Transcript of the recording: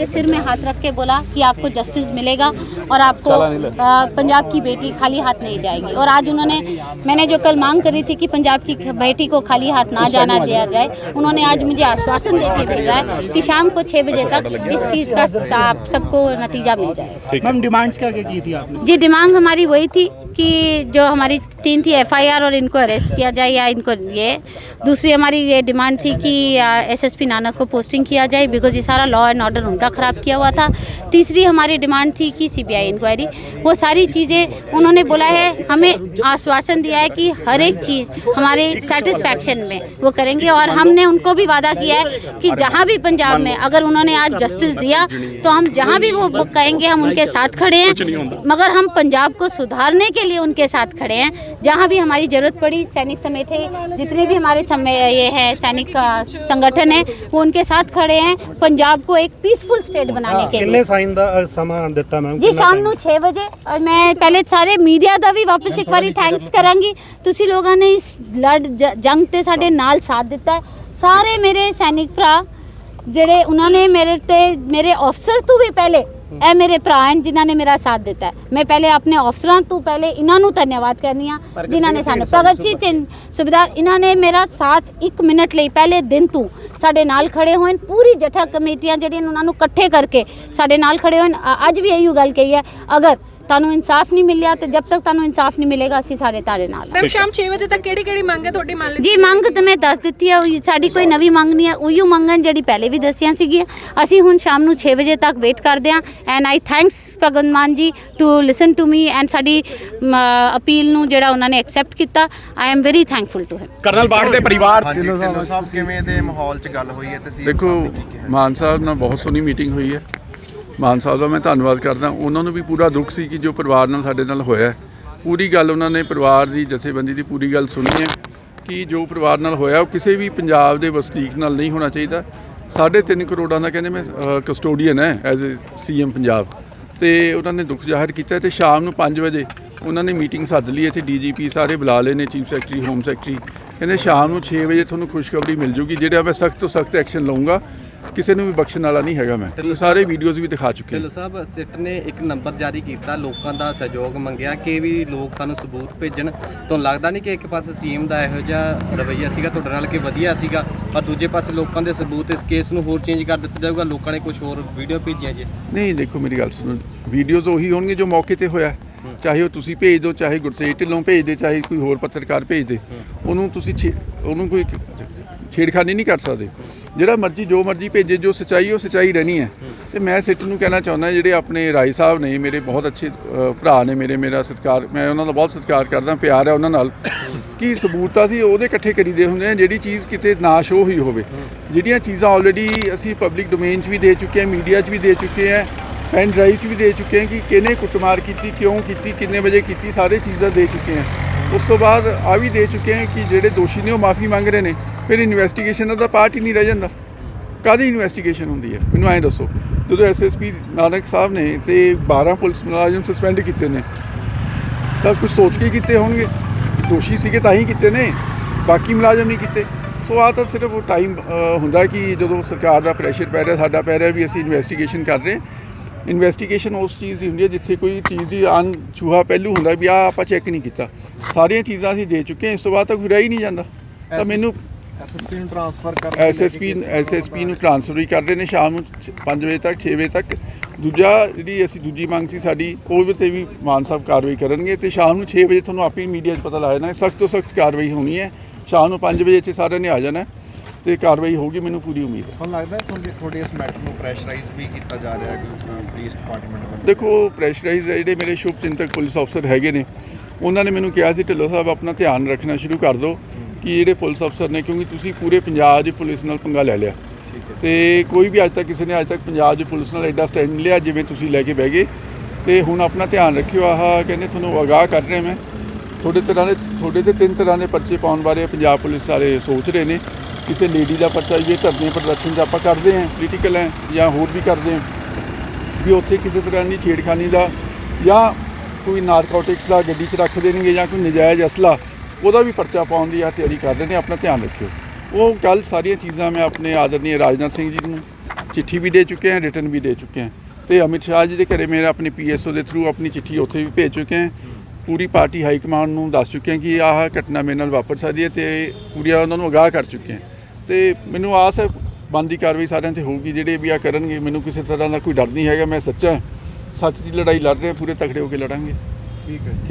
मेरे सिर में हाथ रख के बोला कि आपको जस्टिस मिलेगा और आपको पंजाब की बेटी खाली हाथ नहीं जाएगी। और आज उन्होंने मैंने जो कल मांग करी थी कि पंजाब की बेटी को खाली हाथ ना जाना दिया जाए उन्होंने आज मुझे आश्वासन दे के भेजा है कि शाम को छः बजे तक इस चीज़ का आप सबको नतीजा मिल जाएगा। मैम डिमांड्स क्या क्या की थी आपने? जी डिमांड हमारी वही थी कि जो हमारी तीन थी एफआईआर और इनको अरेस्ट किया जाए या इनको ये। दूसरी हमारी ये डिमांड थी कि एसएसपी नानक को पोस्टिंग किया जाए बिकॉज़ ये सारा लॉ एंड ऑर्डर उनका ख़राब किया हुआ था। तीसरी हमारी डिमांड थी कि सीबीआई इंक्वायरी वो सारी चीज़ें उन्होंने बोला है, हमें आश्वासन दिया है कि हर एक चीज़ हमारे सेटिस्फैक्शन में वो करेंगे और हमने उनको भी वादा किया है कि जहाँ भी पंजाब में अगर उन्होंने आज जस्टिस दिया तो हम जहाँ भी वो कहेंगे, हम उनके साथ खड़े हैं। मगर हम पंजाब को सुधारने के लिए उनके साथ खड़े हैं। जहाँ भी हमारी जरूरत पड़ी सैनिक समेत है जितने भी हमारे समय ये हैं सैनिक अ, संगठन है वो उनके साथ खड़े हैं पंजाब को एक पीसफुल स्टेट बनाने के लिए ਕਿੰਨੇ ਸਾਈਨ ਦਾ ਅ, ਸਮਾਂ ਦਿੱਤਾ ਮੈਮ ਜੀ ਸ਼ਾਮ ਨੂੰ 6 ਵਜੇ ਔਰ ਮੈਂ ਪਹਿਲੇ ਸਾਰੇ ਮੀਡੀਆ ਦਾ ਵੀ ਵਾਪਸ ਇੱਕ ਵਾਰੀ ਥੈਂਕਸ ਕਰਾਂਗੀ ਤੁਸੀਂ ਲੋਕਾਂ ਨੇ ਇਸ ਲੜ ਜ- ਜੰਗ ਤੇ ਸਾਡੇ ਨਾਲ ਸਾਥ ਦਿੱਤਾ ਹੈ। ਸਾਰੇ ਮੇਰੇ ਸੈਨਿਕ ਭਰਾ ਜਿਹੜੇ ਉਹਨਾਂ ਨੇ ਮੇਰੇ ਤੇ ਮੇਰੇ ਅਫਸਰ ਤੋਂ ਵੀ ਪਹਿਲੇ ਇਹ ਮੇਰੇ ਭਰਾ ਹਨ ਜਿਨ੍ਹਾਂ ਨੇ ਮੇਰਾ ਸਾਥ ਦਿੱਤਾ ਹੈ। ਮੈਂ ਪਹਿਲੇ ਆਪਣੇ ਅਫਸਰਾਂ ਤੋਂ ਪਹਿਲੇ ਇਹਨਾਂ ਨੂੰ ਧੰਨਵਾਦ ਕਰਨੀ ਆ ਜਿਨ੍ਹਾਂ ਨੇ ਸਾਨੂੰ ਪ੍ਰਗਟ ਸਿੰਘ ਸੁਬੇਦਾਰ ਇਹਨਾਂ ਨੇ ਮੇਰਾ ਸਾਥ 1 ਮਿੰਟ ਲਈ ਪਹਿਲੇ ਦਿਨ ਤੋਂ ਸਾਡੇ ਨਾਲ ਖੜੇ ਹੋਏ ਨੇ ਪੂਰੀ ਜਥਾ ਕਮੇਟੀਆਂ ਜਿਹੜੀਆਂ ਨੇ ਉਹਨਾਂ ਨੂੰ ਇਕੱਠੇ ਕਰਕੇ ਸਾਡੇ ਨਾਲ ਖੜੇ ਹੋਏ ਨੇ ਅ- ਅੱਜ ਵੀ ਇਹੀ ਗੱਲ ਕਹੀ ਹੈ ਅਗਰ ਤੁਹਾਨੂੰ ਇਨਸਾਫ ਨਹੀਂ ਮਿਲਿਆ ਤੇ ਜਦ ਤੱਕ ਤੁਹਾਨੂੰ ਇਨਸਾਫ ਨਹੀਂ ਮਿਲੇਗਾ ਅਸੀਂ ਸਾਰੇ ਤਾਰੇ ਨਾਲ। ਮੈਮ ਸ਼ਾਮ 6 ਵਜੇ ਤੱਕ ਕਿਹੜੀ ਕਿਹੜੀ ਮੰਗ ਹੈ ਤੁਹਾਡੀ ਮੰਨ ਲਈ? ਜੀ ਮੰਗ ਤੇ ਮੈਂ ਦੱਸ ਦਿੱਤੀ ਹੈ ਉਹੀ ਸਾਡੀ ਕੋਈ ਨਵੀਂ ਮੰਗ ਨਹੀਂ ਹੈ ਉਹੀਓ ਮੰਗਾਂ ਜਿਹੜੀ ਪਹਿਲੇ ਵੀ ਦੱਸੀਆਂ ਸੀਗੀਆਂ। ਅਸੀਂ ਹੁਣ ਸ਼ਾਮ ਨੂੰ 6 ਵਜੇ ਤੱਕ ਵੇਟ ਕਰਦੇ ਹਾਂ and I thanks Bhagwant Mann ji to listen to me and ਸਾਡੀ ਅਪੀਲ ਨੂੰ ਜਿਹੜਾ ਉਹਨਾਂ ਨੇ ਐਕਸੈਪਟ ਕੀਤਾ I am very thankful to him colonel Bath ਦੇ ਪਰਿਵਾਰ ਢਿੱਲੋਂ ਸਾਹਿਬ ਕਿਵੇਂ ਦੇ ਮਾਹੌਲ 'ਚ ਗੱਲ ਹੋਈ ਹੈ ਤੇ ਸੀਐਮ ਦੇਖੋ ਮਾਨ ਸਾਹਿਬ ਨਾਲ ਬਹੁਤ ਸੋਹਣੀ ਮੀਟਿੰਗ ਹੋਈ ਹੈ। ਮਾਨ ਸਾਹਿਬ ਦਾ ਮੈਂ ਧੰਨਵਾਦ ਕਰਦਾ। ਉਹਨਾਂ ਨੂੰ ਵੀ ਪੂਰਾ ਦੁੱਖ ਸੀ ਕਿ ਜੋ ਪਰਿਵਾਰ ਨਾਲ ਸਾਡੇ ਨਾਲ ਹੋਇਆ ਪੂਰੀ ਗੱਲ ਉਹਨਾਂ ਨੇ ਪਰਿਵਾਰ ਦੀ, ਜਥੇਬੰਦੀ ਦੀ ਪੂਰੀ ਗੱਲ ਸੁਣੀ ਹੈ ਕਿ ਜੋ ਪਰਿਵਾਰ ਨਾਲ ਹੋਇਆ, ਉਹ ਕਿਸੇ ਵੀ ਪੰਜਾਬ ਦੇ ਵਸਨੀਕ ਨਾਲ ਨਹੀਂ ਹੋਣਾ ਚਾਹੀਦਾ। ਸਾਢੇ ਤਿੰਨ ਕਰੋੜਾਂ ਦਾ ਕਹਿੰਦੇ ਮੈਂ ਕਸਟੋਡੀਅਨ ਹੈ ਐਜ਼ ਅ ਸੀਐਮ ਪੰਜਾਬ। ਤੇ ਉਹਨਾਂ ਨੇ ਦੁੱਖ ਜ਼ਾਹਿਰ ਕੀਤਾ ਤੇ ਸ਼ਾਮ ਨੂੰ 5 ਵਜੇ ਉਹਨਾਂ ਨੇ ਮੀਟਿੰਗ ਸੱਦ ਲਈ ਇੱਥੇ ਡੀਜੀਪੀ ਸਾਰੇ ਬੁਲਾ ਲਏ ਨੇ, ਚੀਫ ਸੈਕਟਰੀ, ਹੋਮ ਸੈਕਟਰੀ। ਕਹਿੰਦੇ ਸ਼ਾਮ ਨੂੰ 6 ਵਜੇ ਤੁਹਾਨੂੰ ਖੁਸ਼ਖਬਰੀ ਮਿਲ ਜੂਗੀ, ਜਿਹੜਾ ਮੈਂ ਸਖਤ ਤੋਂ ਸਖਤ ਐਕਸ਼ਨ ਲਵਾਂਗਾ ਕਿਸੇ ਨੂੰ ਵੀ ਬਖਸ਼ਣ ਵਾਲਾ ਨਹੀਂ ਹੈਗਾ ਮੈਂ। ਸਾਰੇ ਵੀਡੀਓਜ਼ ਵੀ ਦਿਖਾ ਚੁੱਕੇ ਢਿੱਲੋਂ ਸਾਹਿਬ ਸਿੱਟ ਨੇ ਇੱਕ ਨੰਬਰ ਜਾਰੀ ਕੀਤਾ ਲੋਕਾਂ ਦਾ ਸਹਿਯੋਗ ਮੰਗਿਆ ਕਿ ਵੀ ਲੋਕ ਸਾਨੂੰ ਸਬੂਤ ਭੇਜਣ। ਤੁਹਾਨੂੰ ਲੱਗਦਾ ਨਹੀਂ ਕਿ ਇੱਕ ਪਾਸੇ ਸੀਐਮ ਦਾ ਇਹੋ ਜਿਹਾ ਰਵੱਈਆ ਸੀਗਾ ਤੁਹਾਡੇ ਨਾਲ ਕਿ ਵਧੀਆ ਸੀਗਾ ਪਰ ਦੂਜੇ ਪਾਸੇ ਲੋਕਾਂ ਦੇ ਸਬੂਤ ਇਸ ਕੇਸ ਨੂੰ ਹੋਰ ਚੇਂਜ ਕਰ ਦਿੱਤਾ ਜਾਊਗਾ ਲੋਕਾਂ ਨੇ ਕੁਝ ਹੋਰ ਵੀਡੀਓ ਭੇਜੀਆਂ ਜੀ। ਨਹੀਂ ਦੇਖੋ ਮੇਰੀ ਗੱਲ ਸੁਣੋ ਵੀਡੀਓਜ਼ ਉਹੀ ਹੋਣਗੇ ਜੋ ਮੌਕੇ ਤੇ ਹੋਇਆ। ਚਾਹੇ ਉਹ ਤੁਸੀਂ ਭੇਜ ਦਿਓ ਚਾਹੇ ਗੁਰਸੇਜ ਢਿੱਲੋਂ ਭੇਜ ਦੇ ਚਾਹੇ ਕੋਈ ਹੋਰ ਪੱਤਰਕਾਰ ਭੇਜ ਦੇ। ਉਹਨੂੰ ਤੁਸੀਂ ਉਹਨੂੰ ਕੋਈ ਛੇੜਖਾਨੀ ਨਹੀਂ ਕਰ ਸਕਦੇ। ਜਿਹੜਾ ਮਰਜ਼ੀ, ਜੋ ਮਰਜ਼ੀ ਭੇਜੇ, ਜੋ ਸਚਾਈ, ਉਹ ਸਚਾਈ ਰਹਿਣੀ ਹੈ। ਤੇ ਮੈਂ ਸਿੱਟ ਨੂੰ ਕਹਿਣਾ ਚਾਹੁੰਦਾ, ਜਿਹੜੇ ਆਪਣੇ ਰਾਏ ਸਾਹਿਬ ਨੇ, ਮੇਰੇ ਬਹੁਤ ਅੱਛੇ ਭਰਾ ਨੇ ਮੇਰੇ, ਮੇਰਾ ਸਤਿਕਾਰ, ਮੈਂ ਉਹਨਾਂ ਦਾ ਬਹੁਤ ਸਤਿਕਾਰ ਕਰਦਾ, ਪਿਆਰ ਹੈ ਉਹਨਾਂ ਨਾਲ, ਕਿ ਸਬੂਤਾਂ ਅਸੀਂ ਉਹਦੇ ਇਕੱਠੇ ਕਰੀਦੇ ਹੁੰਦੇ ਆ, ਜਿਹੜੀ ਚੀਜ਼ ਕਿਤੇ ਨਾ ਸ਼ੋ ਹੋਈ ਹੋਵੇ। ਜਿਹੜੀਆਂ ਚੀਜ਼ਾਂ ਆਲਰੇਡੀ ਅਸੀਂ ਪਬਲਿਕ ਡੋਮੇਨ 'ਚ ਵੀ ਦੇ ਚੁੱਕੇ ਹਾਂ ਮੀਡੀਆ 'ਚ ਵੀ ਦੇ ਚੁੱਕੇ ਹਾਂ ਪੈਨ ਡਰਾਈਵ 'ਚ ਵੀ ਦੇ ਚੁੱਕੇ ਹਾਂ ਕਿ ਕਿਹਨੇ ਕੁੱਟਮਾਰ ਕੀਤੀ, ਕਿਉਂ ਕੀਤੀ, ਕਿੰਨੇ ਵਜੇ ਕੀਤੀ, ਸਾਰੇ ਚੀਜ਼ਾਂ ਦੇ ਚੁੱਕੇ ਹਾਂ ਉਸ ਤੋਂ ਬਾਅਦ ਆ ਵੀ ਦੇ ਚੁੱਕੇ ਹਾਂ ਕਿ ਜਿਹੜੇ ਦੋਸ਼ੀ ਨੇ, ਉਹ ਮਾਫੀ ਮੰਗ ਰਹੇ ਨੇ। ਫਿਰ ਇਨਵੈਸਟੀਗੇਸ਼ਨ ਦਾ ਪਾਰਟ ਹੀ ਨਹੀਂ ਰਹਿ ਜਾਂਦਾ। ਕਾਹਦੀ ਇਨਵੈਸਟੀਗੇਸ਼ਨ ਹੁੰਦੀ ਹੈ? ਮੈਨੂੰ ਐਂ ਦੱਸੋ। ਜਦੋਂ ਐਸਐਸਪੀ ਨਾਨਕ ਸਾਹਿਬ ਨੇ ਤੇ 12 ਪੁਲਿਸ ਮੁਲਾਜ਼ਮ ਸਸਪੈਂਡ ਕੀਤੇ ਨੇ ਤਾਂ ਕੁਝ ਸੋਚ ਕੇ ਕੀਤੇ ਹੋਣਗੇ? ਦੋਸ਼ੀ ਸੀਗੇ ਤਾਂ ਹੀ ਕੀਤੇ ਨੇ ਬਾਕੀ ਮੁਲਾਜ਼ਮ ਨਹੀਂ ਕੀਤੇ। ਸੋ ਆ ਤਾਂ ਸਿਰਫ ਉਹ ਟਾਈਮ ਹੁੰਦਾ ਕਿ ਜਦੋਂ ਸਰਕਾਰ ਦਾ ਪ੍ਰੈਸ਼ਰ ਪੈ ਰਿਹਾ ਸਾਡਾ ਪੈ ਰਿਹਾ ਵੀ ਅਸੀਂ ਇਨਵੈਸਟੀਗੇਸ਼ਨ ਕਰ ਰਹੇ। ਇਨਵੈਸਟੀਗੇਸ਼ਨ ਉਸ ਚੀਜ਼ ਦੀ ਹੁੰਦੀ ਹੈ ਜਿੱਥੇ ਕੋਈ ਚੀਜ਼ ਦੀ ਅਨ ਛੂਹਾ ਪਹਿਲੂ ਹੁੰਦਾ ਵੀ ਆ ਆਪਾਂ ਚੈੱਕ ਨਹੀਂ ਕੀਤਾ। ਸਾਰੀਆਂ ਚੀਜ਼ਾਂ ਅਸੀਂ ਦੇ ਚੁੱਕੇ ਹਾਂ ਇਸ ਤੋਂ ਬਾਅਦ ਤਾਂ ਕੋਈ ਰਹਿ ਹੀ ਨਹੀਂ ਜਾਂਦਾ। ਤਾਂ ਮੈਨੂੰ ਐਸਐਸਪੀ ਨੂੰ ਟ੍ਰਾਂਸਫਰ ਕਰ ਐਸਐਸਪੀ ਐਸਐਸਪੀ ਨੂੰ ਟ੍ਰਾਂਸਫਰ ਵੀ ਕਰ ਰਹੇ ਨੇ ਸ਼ਾਮ ਨੂੰ 5 ਵਜੇ ਤੱਕ 6 ਵਜੇ ਤੱਕ। ਦੂਜਾ ਜਿਹੜੀ ਅਸੀਂ ਦੂਜੀ ਮੰਗ ਸੀ ਸਾਡੀ ਉਹ ਤੇ ਵੀ ਮਾਨ ਸਾਹਿਬ ਕਾਰਵਾਈ ਕਰਨਗੇ ਤੇ ਸ਼ਾਮ ਨੂੰ 6 ਵਜੇ ਤੁਹਾਨੂੰ ਆਪੇ ਮੀਡੀਆ 'ਚ ਪਤਾ ਲੱਗ ਜਾਣਾ ਸਖਤ ਤੋਂ ਸਖਤ ਕਾਰਵਾਈ ਹੋਣੀ ਹੈ। ਸ਼ਾਮ ਨੂੰ 5 ਵਜੇ ਇੱਥੇ ਸਾਰਿਆਂ ਨੇ ਆ ਜਾਣਾ ਤੇ ਕਾਰਵਾਈ ਹੋਊਗੀ ਮੈਨੂੰ ਪੂਰੀ ਉਮੀਦ ਹੈ। ਤੁਹਾਨੂੰ ਲੱਗਦਾ ਹੈ ਤੁਹਾਡੇ ਤੁਹਾਡੇ ਇਸ ਮੈਟਰ ਨੂੰ ਪ੍ਰੈਸ਼ਰਾਈਜ਼ ਵੀ ਕੀਤਾ ਜਾ ਰਿਹਾ ਹੈ ਪੁਲਿਸ ਡਿਪਾਰਟਮੈਂਟ ਵੱਲੋਂ? ਦੇਖੋ ਪ੍ਰੈਸ਼ਰਾਈਜ਼ ਜਿਹੜੇ ਮੇਰੇ ਸ਼ੁਭ ਚਿੰਤਕ ਪੁਲਿਸ ਅਫਸਰ ਹੈਗੇ ਨੇ ਉਹਨਾਂ ਨੇ ਮੈਨੂੰ ਕਿਹਾ ਸੀ ਢਿੱਲੋਂ ਸਾਹਿਬ ਆਪਣਾ ਧਿਆਨ ਰੱਖਣਾ ਸ਼ੁਰੂ ਕਰ ਦਿਓ। ਕਿ ਜਿਹੜੇ ਪੁਲਿਸ ਅਫਸਰ ਨੇ ਕਿਉਂਕਿ ਤੁਸੀਂ ਪੂਰੇ ਪੰਜਾਬ ਦੀ ਪੁਲਿਸ ਨਾਲ ਪੰਗਾ ਲੈ ਲਿਆ। ਤੇ ਕੋਈ ਵੀ ਅੱਜ ਤੱਕ ਕਿਸੇ ਨੇ ਅੱਜ ਤੱਕ ਪੰਜਾਬ ਦੀ ਪੁਲਿਸ ਨਾਲ ਐਡਾ ਸਟੈਂਡ ਨਹੀਂ ਲਿਆ ਜਿਵੇਂ ਤੁਸੀਂ ਲੈ ਕੇ ਬਹਿ ਗਏ। ਤੇ ਹੁਣ ਆਪਣਾ ਧਿਆਨ ਰੱਖਿਓ ਆਹ ਕਹਿੰਦੇ ਤੁਹਾਨੂੰ ਅਗਾਹ ਕਰ ਰਿਹਾ ਮੈਂ। ਤੁਹਾਡੇ ਤਰ੍ਹਾਂ ਦੇ ਤੁਹਾਡੇ ਤੇ ਤਿੰਨ ਤਰ੍ਹਾਂ ਦੇ ਪਰਚੇ ਪਾਉਣ ਬਾਰੇ ਪੰਜਾਬ ਪੁਲਿਸ ਵਾਲੇ ਸੋਚ ਰਹੇ ਨੇ। ਕਿਸੇ ਲੇਡੀ ਦਾ ਪਰਚਾ ਇਹ ਧਰਨੇ ਪ੍ਰਦਰਸ਼ਨ 'ਚ ਆਪਾਂ ਕਰਦੇ ਹਾਂ ਪੋਲੀਟੀਕਲ ਹੈ ਜਾਂ ਹੋਰ ਵੀ ਕਰਦੇ ਹਾਂ ਵੀ ਉੱਥੇ ਕਿਸੇ ਤਰ੍ਹਾਂ ਦੀ ਛੇੜਖਾਨੀ ਦਾ ਜਾਂ ਕੋਈ ਨਾਰਕੋਟਿਕਸ ਦਾ ਗੱਡੀ 'ਚ ਰੱਖ ਦੇਣਗੇ ਜਾਂ ਕੋਈ ਨਜਾਇਜ਼ ਅਸਲਾ ਉਹਦਾ ਵੀ ਪਰਚਾ ਪਾਉਣ ਦੀ ਆ ਤਿਆਰੀ ਕਰ ਰਹੇ ਨੇ, ਆਪਣਾ ਧਿਆਨ ਰੱਖਿਓ। ਉਹ ਕੱਲ ਸਾਰੀਆਂ ਚੀਜ਼ਾਂ ਮੈਂ ਆਪਣੇ ਆਦਰਨੀय ਰਾਜਨਾਥ ਸਿੰਘ ਜੀ ਨੂੰ ਚਿੱਠੀ ਵੀ ਦੇ ਚੁੱਕੇ ਹਾਂ ਰਿਟਰਨ ਵੀ ਦੇ ਚੁੱਕੇ ਹਾਂ। ਤੇ ਅਮਿਤ ਸ਼ਾਹ ਜੀ ਦੇ ਘਰੇ ਮੇਰੇ ਆਪਣੇ ਪੀਐਸਓ ਦੇ ਥਰੂ ਆਪਣੀ ਚਿੱਠੀ ਉੱਥੇ ਵੀ ਭੇਜ ਚੁੱਕੇ ਹਾਂ। ਪੂਰੀ ਪਾਰਟੀ ਹਾਈ ਕਮਾਂਡ ਨੂੰ ਦੱਸ ਚੁੱਕੇ ਹਾਂ ਕਿ ਆਹ ਘਟਨਾ ਮੇਰੇ ਨਾਲ ਵਾਪਰ ਸਕਦੀ ਹੈ ਤੇ ਪੂਰੀ ਉਹਨਾਂ ਨੂੰ ਅਗਾਹ ਕਰ ਚੁੱਕੇ ਹਾਂ। ਤੇ ਮੈਨੂੰ ਆਸ ਹੈ ਬੰਦੀ ਕਾਰਵਾਈ ਸਾਰਿਆਂ ਤੇ ਹੋਊਗੀ, ਜਿਹੜੇ ਵੀ ਆ ਕਰਨਗੇ, ਮੈਨੂੰ ਕਿਸੇ ਤਰ੍ਹਾਂ ਦਾ ਕੋਈ ਡਰ ਨਹੀਂ ਹੈਗਾ, ਮੈਂ ਸੱਚਾ, ਸੱਚ ਦੀ ਲੜਾਈ ਲੜ ਰਿਹਾ ਪੂਰੇ ਤਕੜੇ ਹੋ ਕੇ ਲੜਾਂਗੇ। ਠੀਕ ਹੈ